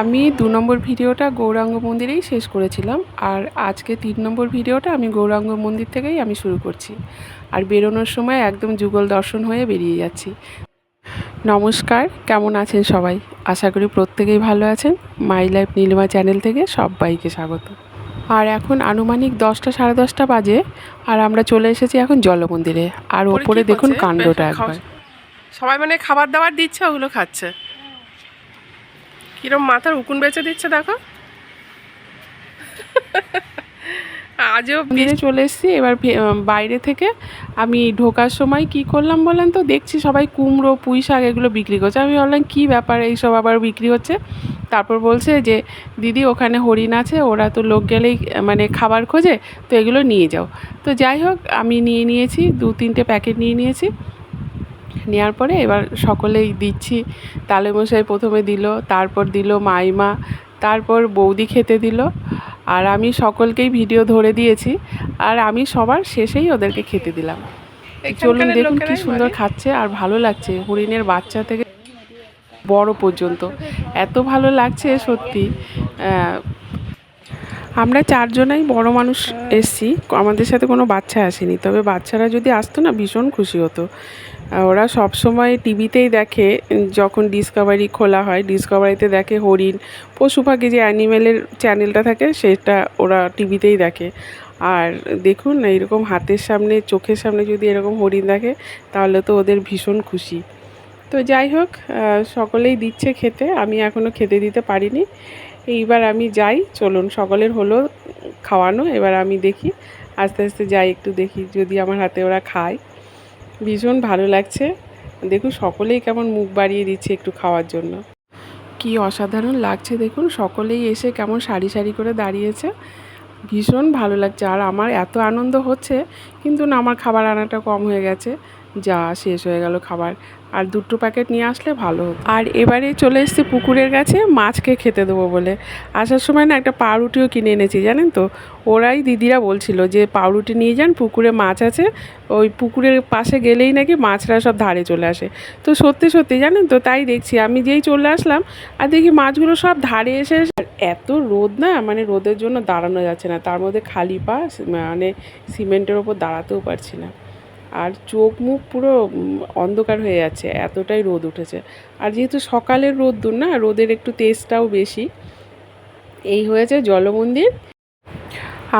আমি দু নম্বর ভিডিওটা গৌরাঙ্গ মন্দিরেই শেষ করেছিলাম। আর আজকে তিন নম্বর ভিডিওটা আমি গৌরাঙ্গ মন্দির থেকেই আমি শুরু করছি। আর বেরোনোর সময় একদম যুগল দর্শন হয়ে বেরিয়ে যাচ্ছি। নমস্কার কেমন আছেন সবাই? আশা করি প্রত্যেকেই ভালো আছেন। মাই লাইফ নীলিমা চ্যানেল থেকে সবাইকে স্বাগত। আর এখন আনুমানিক দশটা সাড়ে দশটা বাজে আর আমরা চলে এসেছি এখন জলমন্দিরে। আর ওপরে দেখুন কাণ্ডটা একবার। সবাই মানে খাবার দাবার দিচ্ছে ওগুলো খাচ্ছে। কিরম মাথার উকুন বেঁচে দিচ্ছে দেখো। আজও মন্দিরে চলে এসেছি এবার বাইরে থেকে আমি ঢোকার সময় কি করলাম বলেন তো? দেখছি সবাই কুমড়ো পুঁই শাক এগুলো বিক্রি করছে। আমি ভাবলাম কী ব্যাপার এইসব আবার বিক্রি হচ্ছে? তারপর বলছে যে দিদি ওখানে হরিণ আছে ওরা তো লোক গেলেই মানে খাবার খোঁজে তো এগুলো নিয়ে যাও। তো যাই হোক আমি নিয়ে নিয়েছি দু তিনটে প্যাকেট নিয়ে নিয়েছি। নেওয়ার পরে এবার সকলেই দিচ্ছি। তালেমশাই প্রথমে দিল তারপর দিল মাইমা তারপর বৌদি খেতে দিল। আর আমি সকলকেই ভিডিও ধরে দিয়েছি। আর আমি সবার শেষেই ওদেরকে খেতে দিলাম। চলুন দেখুন কি সুন্দর। খাচ্ছে আর ভালো লাগছে। হরিণের বাচ্চা থেকে বড় পর্যন্ত। এত ভালো লাগছে সত্যি। আমরা চারজনাই বড় মানুষ এসছি। আমাদের সাথে কোনো বাচ্চা আসেনি। তবে বাচ্চারা যদি আসতো না ভীষণ খুশি হতো। ওরা সব সময় টিভিতেই দেখে, যখন ডিসকভারি খোলা হয় ডিসকভারিতে দেখে হরিণ, পশু পাখি যে অ্যানিমেলের চ্যানেলটা থাকে, সেটা ওরা টিভিতেই দেখে। আর দেখুন এরকম হাতের সামনে, চোখের সামনে যদি এরকম হরিণ দেখে, তাহলে তো ওদের ভীষণ খুশি। তো যাই হোক সকলেই দিচ্ছে খেতে, আমি এখনও খেতে দিতে পারিনি। এইবার আমি যাই, চলুন, সকলের হলো খাওয়ানো, এবার আমি দেখি, আস্তে আস্তে যাই একটু দেখি, যদি আমার হাতে ওরা খায়। ভীষণ ভালো লাগছে। দেখুন, সকলেই কেমন মুখ বাড়িয়ে দিচ্ছে একটু খাওয়ার জন্য। কি অসাধারণ লাগছে দেখুন, সকলেই এসে কেমন সারি সারি করে দাঁড়িয়েছে। ভীষণ ভালো লাগছে। আর আমার এত আনন্দ হচ্ছে, কিন্তু না, আমার খাবার আনাটা কম হয়ে গেছে। যা শেষ হয়ে গেল খাবার। আর দুটো প্যাকেট নিয়ে আসলে ভালো হতো। আর এবারে চলে এসেছি পুকুরের কাছে, মাছকে খেতে দেবো বলে। আসার সময় না একটা পাউরুটিও কিনে এনেছি, জানেন তো? ওরাই দিদিরা বলছিল যে, পাউরুটি নিয়ে যান, পুকুরে মাছ আছে। ওই পুকুরের পাশে গেলেই নাকি মাছরা সব ধারে চলে আসে। তো সত্যি সত্যি, জানেন তো, তাই দেখছি। আমি যেই চলে আসলাম আর দেখি মাছগুলো সব ধারে এসে এত রোদ না মানে রোদের জন্য দাঁড়ানো যাচ্ছে না। তার মধ্যে খালি পা মানে সিমেন্টের ওপর দাঁড়াতেও পারছি না। আর চোখ মুখ পুরো অন্ধকার হয়ে যাচ্ছে, এতটাই রোদ উঠেছে। আর যেহেতু সকালের রোদ্দুর না, রোদের একটু তেজটাও বেশি। এই হয়েছে জলমন্দির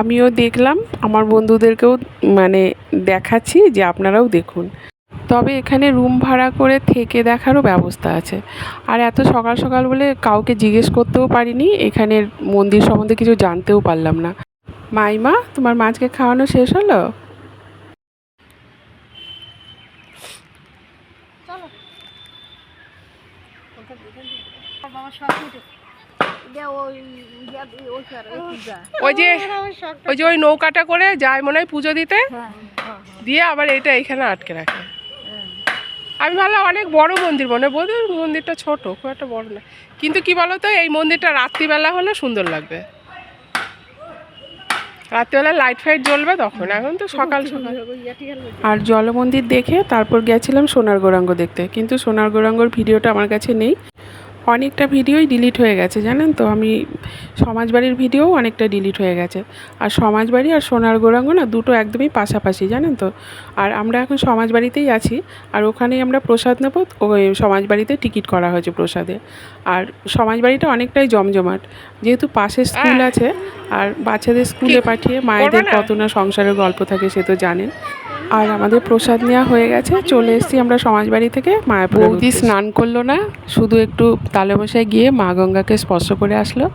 আমিও দেখলাম, আমার বন্ধুদেরকেও মানে দেখাচ্ছি যে আপনারাও দেখুন। তবে এখানে রুম ভাড়া করে থেকে দেখারও ব্যবস্থা আছে। আর এত সকাল সকাল বলে কাউকে জিজ্ঞেস করতেও পারিনি, এখানের মন্দির সম্বন্ধে কিছু জানতেও পারলাম না। মাইমা, তোমার মাছকে খাওয়ানো শেষ হলো? ওই যে ওই যে ওই নৌকাটা করে যায় মনে হয় পুজো দিতে? দিয়ে আবার এটা এইখানে আটকে রাখে। আমি ভাবলাম অনেক বড় মন্দির মনে হয় বোধ মন্দিরটা ছোট খুব একটা বড় না। কিন্তু কি বলতো এই মন্দিরটা রাত্রিবেলা হলে সুন্দর লাগবে। রাত্রিবেলা লাইট ফাইট জ্বলবে তখন, এখন তো সকাল সকাল। আর জলমন্দির দেখে তারপর গেছিলাম সোনার গৌরাঙ্গ দেখতে, কিন্তু সোনার গৌরাঙ্গর ভিডিওটা আমার কাছে নেই। অনেকটা ভিডিওই ডিলিট হয়ে গেছে জানেন তো? আমি সমাজবাড়ির ভিডিও অনেকটা ডিলিট হয়ে গেছে। আর সমাজবাড়ি আর সোনার গৌরাঙ্গ না দুটো একদমই পাশাপাশি জানেন তো? আর আমরা এখন সমাজবাড়িতেই আছি আর ওখানেই আমরা প্রসাদ নেব ওই সমাজবাড়িতে টিকিট করা হয়েছে প্রসাদে। আর সমাজবাড়িটা অনেকটাই জমজমাট যেহেতু পাশে স্কুল আছে আর বাচ্চাদের স্কুলে পাঠিয়ে মায়েদের কত না সংসারের গল্প থাকে সে তো জানেন। আর আমাদের প্রসাদ নেওয়া হয়ে গেছে। চলে এসেছি আমরা সমাজবাড়ি থেকে। মায়াপুর বৌদি স্নান করল না শুধু একটু তালেবসায় গিয়ে মা গঙ্গাকে স্পর্শ করে আসলো।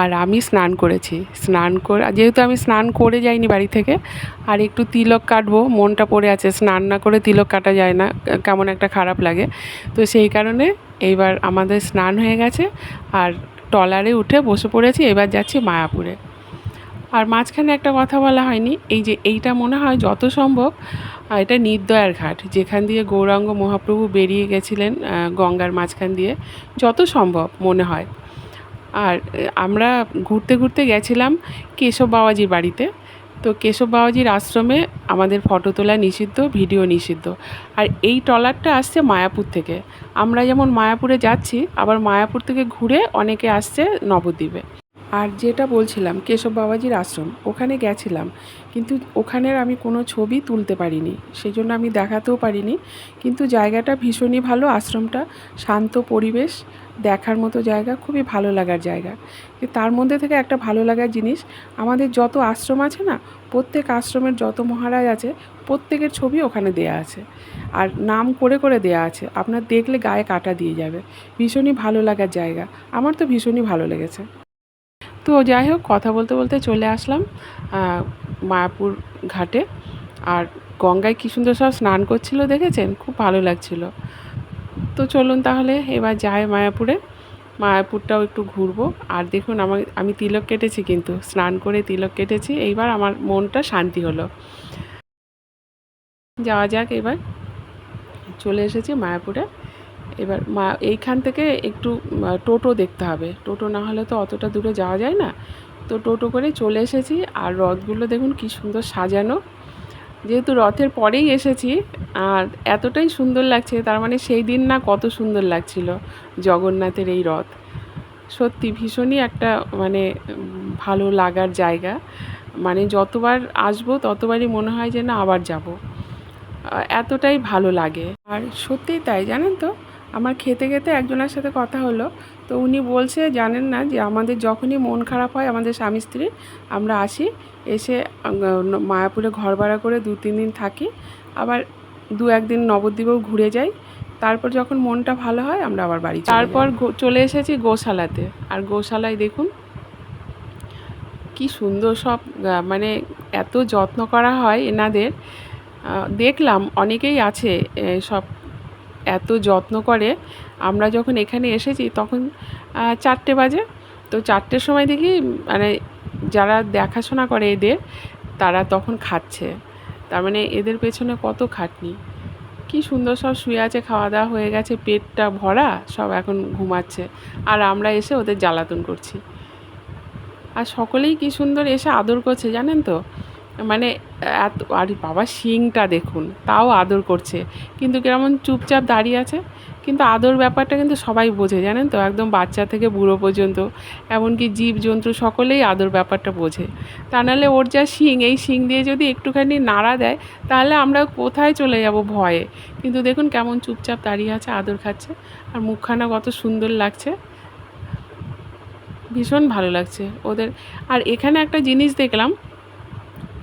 আর আমি স্নান করেছি। স্নান করে যেহেতু আমি স্নান করে যাইনি বাড়ি থেকে আর একটু তিলক কাটবো মনটা পড়ে আছে। স্নান না করে তিলক কাটা যায় না কেমন একটা খারাপ লাগে। তো সেই কারণে এইবার আমাদের স্নান হয়ে গেছে। আর ট্রলারে উঠে বসে পড়েছি এবার যাচ্ছি মায়াপুরে। আর মাঝখানে একটা কথা বলা হয়নি, এই যে এইটা মনে হয় যত সম্ভব এটা নির্দয়ার ঘাট, যেখান দিয়ে গৌরাঙ্গ মহাপ্রভু বেরিয়ে গেছিলেন গঙ্গার মাঝখান দিয়ে, যত সম্ভব মনে হয়। আর আমরা ঘুরতে ঘুরতে গেছিলাম কেশব বাবাজির বাড়িতে। তো কেশব বাবাজির আশ্রমে আমাদের ফটো তোলা নিষিদ্ধ, ভিডিও নিষিদ্ধ। আর এই ট্রলারটা আসছে মায়াপুর থেকে। আমরা যেমন মায়াপুরে যাচ্ছি, আবার মায়াপুর থেকে ঘুরে অনেকে আসছে নবদ্বীপে। আর যেটা বলছিলাম, কেশব বাবাজির আশ্রম, ওখানে গেছিলাম। কিন্তু ওখানের আমি কোনো ছবি তুলতে পারিনি সেই জন্য আমি দেখাতেও পারিনি। কিন্তু জায়গাটা ভীষণই ভালো, আশ্রমটা শান্ত পরিবেশ, দেখার মতো জায়গা, খুবই ভালো লাগার জায়গা। তার মধ্যে থেকে একটা ভালো লাগার জিনিস, আমাদের যত আশ্রম আছে না, প্রত্যেক আশ্রমের যত মহারাজ আছে, প্রত্যেকের ছবি ওখানে দেয়া আছে। আর নাম করে করে দেয়া আছে, আপনার দেখলে গায়ে কাটা দিয়ে যাবে। ভীষণই ভালো লাগার জায়গা, আমার তো ভীষণই ভালো লেগেছে। তো যাই হোক, কথা বলতে বলতে চলে আসলাম মায়াপুর ঘাটে। আর গঙ্গায় কী সুন্দর সব স্নান করছিল দেখেছেন? খুব ভালো লাগছিল। তো চলুন তাহলে এবার যাই মায়াপুরে। মায়াপুরটাও একটু ঘুরবো। আর দেখুন, আমার, আমি তিলক কেটেছি কিন্তু, স্নান করে তিলক কেটেছি। এইবার আমার মনটা শান্তি হলো। যাওয়া যাক এবার। চলে এসেছি মায়াপুরে। এবার মা, এইখান থেকে একটু টোটো দেখতে হবে। টোটো না হলে তো অতটা দূরে যাওয়া যায় না। তো টোটো করে চলে এসেছি আর রথগুলো দেখুন কি সুন্দর সাজানো। যেহেতু রথের পরেই এসেছি, আর এতটাই সুন্দর লাগছে, তার মানে সেই দিন না কত সুন্দর লাগছিল জগন্নাথের এই রথ। সত্যি ভীষণই একটা মানে ভালো লাগার জায়গা। মানে যতবার আসব, ততবারই মনে হয় যে না আবার যাব। এতটাই ভালো লাগে। আর সত্যিই তাই, জানেন তো? আমার খেতে খেতে একজনের সাথে কথা হলো, তো উনি বলছে, জানেন না যে আমাদের যখনই মন খারাপ হয় আমাদের স্বামী স্ত্রী, আমরা আসি, এসে মায়াপুরে ঘর ভাড়া করে দু, তিন দিন থাকি, আবার দু একদিন নবদ্বীপেও ঘুরে যাই, তারপর যখন মনটা ভালো হয় আমরা আবার বাড়ি তারপর চলে এসেছি গোশালাতে, আর গোশালায় দেখুন, কি সুন্দর সব মানে এত যত্ন করা হয় এনাদের দেখলাম অনেকেই আছে সব এত যত্ন করে। আমরা যখন এখানে এসেছি তখন চারটে বাজে। তো চারটের সময় দেখি মানে যারা দেখাশোনা করে এদের, তারা তখন খাচ্ছে। তার মানে এদের পেছনে কত খাটনি। কি সুন্দর সব শুয়ে আছে, খাওয়া দাওয়া হয়ে গেছে, পেটটা ভরা, সব এখন ঘুমাচ্ছে। আর আমরা এসে ওদের জ্বালাতন করছি। আর সকলেই কি সুন্দর এসে আদর করছে, জানেন তো? মানে এত, আর বাবা, শিংটা দেখুন, তাও আদর করছে। কিন্তু কেমন চুপচাপ দাঁড়িয়ে আছে? কিন্তু আদর ব্যাপারটা কিন্তু সবাই বোঝে, জানেন তো? একদম বাচ্চা থেকে বুড়ো পর্যন্ত। এমনকি জীবজন্তু সকলেই আদর ব্যাপারটা বোঝে। তা নাহলে ওর যা শিং, এই শিং দিয়ে যদি একটুখানি নাড়া দেয়, তাহলে আমরা কোথায় চলে যাব ভয়ে? কিন্তু দেখুন কেমন চুপচাপ দাঁড়িয়ে আছে, আদর খাচ্ছে। আর মুখখানা কত সুন্দর লাগছে। ভীষণ ভালো লাগছে ওদের। আর এখানে একটা জিনিস দেখলাম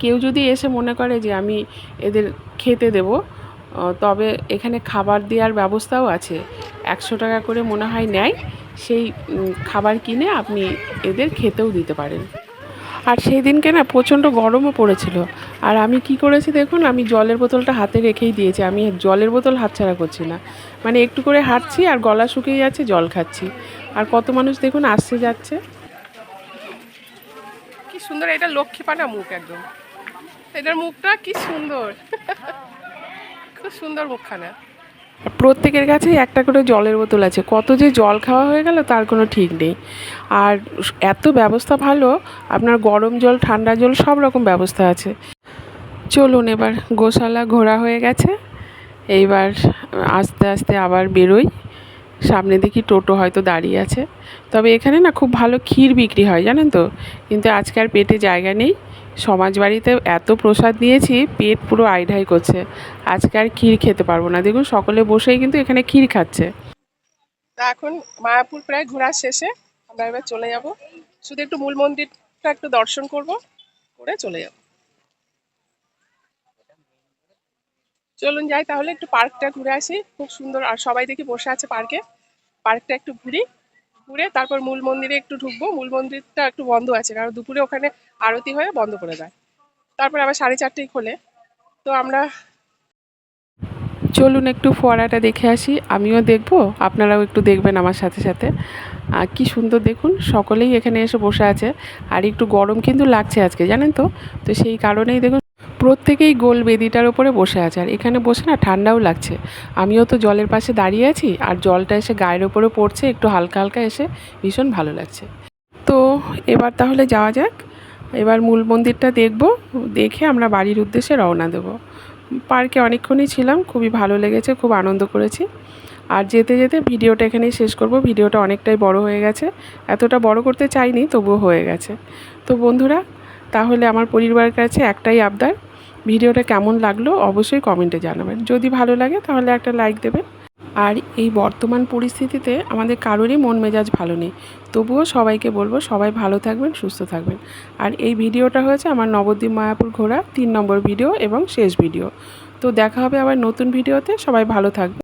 কেউ যদি এসে মনে করে যে আমি এদের খেতে দেব তবে এখানে খাবার দেওয়ার ব্যবস্থাও আছে। একশো টাকা করে মনে হয় নেয়, সেই খাবার কিনে আপনি এদের খেতেও দিতে পারেন। আর সেই দিনকে না প্রচণ্ড গরমও পড়েছিল। আর আমি কি করেছি দেখুন, আমি জলের বোতলটা হাতে রেখেই দিয়েছি। আমি জলের বোতল হাতছাড়া করছি না। মানে একটু করে হাঁটছি আর গলা শুকিয়ে যাচ্ছে, জল খাচ্ছি। আর কত মানুষ দেখুন আসছে যাচ্ছে। কি সুন্দর, এটা লক্ষ্মীপানা মুখ একদম। এদের মুখটা কি সুন্দর। খুব সুন্দর মুখখানা। প্রত্যেকের কাছে একটা করে জলের বোতল আছে। কত যে জল খাওয়া হয়ে গেল, তার কোনো ঠিক নেই। আর এত ব্যবস্থা ভালো, আপনার গরম জল, ঠান্ডা জল, সব রকম ব্যবস্থা আছে। চলুন এবার, গোশালা ঘোরা হয়ে গেছে। এইবার আস্তে আস্তে আবার বেরোই। সামনে দেখি টোটো হয়তো দাঁড়িয়ে আছে। তবে এখানে না খুব ভালো ক্ষীর বিক্রি হয়, জানেন তো? কিন্তু আজকে আর পেটে জায়গা নেই। সমাজ বাড়িতে এত প্রসাদ নিয়েছি, পেট পুরো আইঢাই করছে। আজকে আর ক্ষীর খেতে পারব না। দেখুন, সকলে বসেই কিন্তু এখানে ক্ষীর খাচ্ছে। তা এখন মায়াপুর প্রায় ঘোরা শেষে। আমরা এবার চলে যাব। শুধু একটু মূল মন্দিরটা একটু দর্শন করব, করে চলে যাব। চলুন যাই তাহলে একটু পার্কটা ঘুরে আসি। খুব সুন্দর, আর সবাই দেখি বসে আছে পার্কে। পার্কটা একটু ঘুরি, ঘুরে তারপর মূল মন্দিরে একটু ঢুকবো। মূল মন্দিরটা একটু বন্ধ আছে, কারণ দুপুরে ওখানে আরতি হয়ে বন্ধ করে দেয়। তারপর আবার সাড়ে চারটেই খোলে। তো আমরা চলুন একটু ফোয়ারাটা দেখে আসি। আমিও দেখব, আপনারাও একটু দেখবেন আমার সাথে সাথে। আর কি সুন্দর দেখুন, সকলেই এখানে এসে বসে আছে। আর একটু গরম কিন্তু লাগছে আজকে, জানেন তো? তো সেই কারণেই দেখুন প্রত্যেকেই গোল বেদিটার ওপরে বসে আছে। আর এখানে বসে না ঠান্ডাও লাগছে। আমিও তো জলের পাশে দাঁড়িয়ে আছি আর জলটা এসে গায়ের ওপরে পড়ছে, একটু হালকা হালকা এসে ভীষণ ভালো লাগছে। তো এবার তাহলে যাওয়া যাক। এবার মূল মন্দিরটা দেখব, দেখে আমরা বাড়ির উদ্দেশ্যে রওনা দেব। পার্কে অনেকক্ষণই ছিলাম, খুবই ভালো লেগেছে, খুব আনন্দ করেছি। আর যেতে যেতে ভিডিওটা এখানেই শেষ করব। ভিডিওটা অনেকটাই বড় হয়ে গেছে। এতটা বড় করতে চাইনি, তবুও হয়ে গেছে। তো বন্ধুরা, তাহলে আমার পরিবারের কাছে একটাই আবদার ভিডিওটা কেমন লাগল অবশ্যই কমেন্টে জানাবেন। যদি ভালো লাগে তাহলে একটা লাইক দেবেন। আর এই বর্তমান পরিস্থিতিতে আমাদের কারোরই মন মেজাজ ভালো নেই। তবুও সবাইকে বলব সবাই ভালো থাকবেন, সুস্থ থাকবেন। আর এই ভিডিওটা হয়েছে আমার নবদ্বীপ মায়াপুর ঘোরা তিন নম্বর ভিডিও এবং শেষ ভিডিও। তো দেখা হবে আবার নতুন ভিডিওতে। সবাই ভালো থাকবে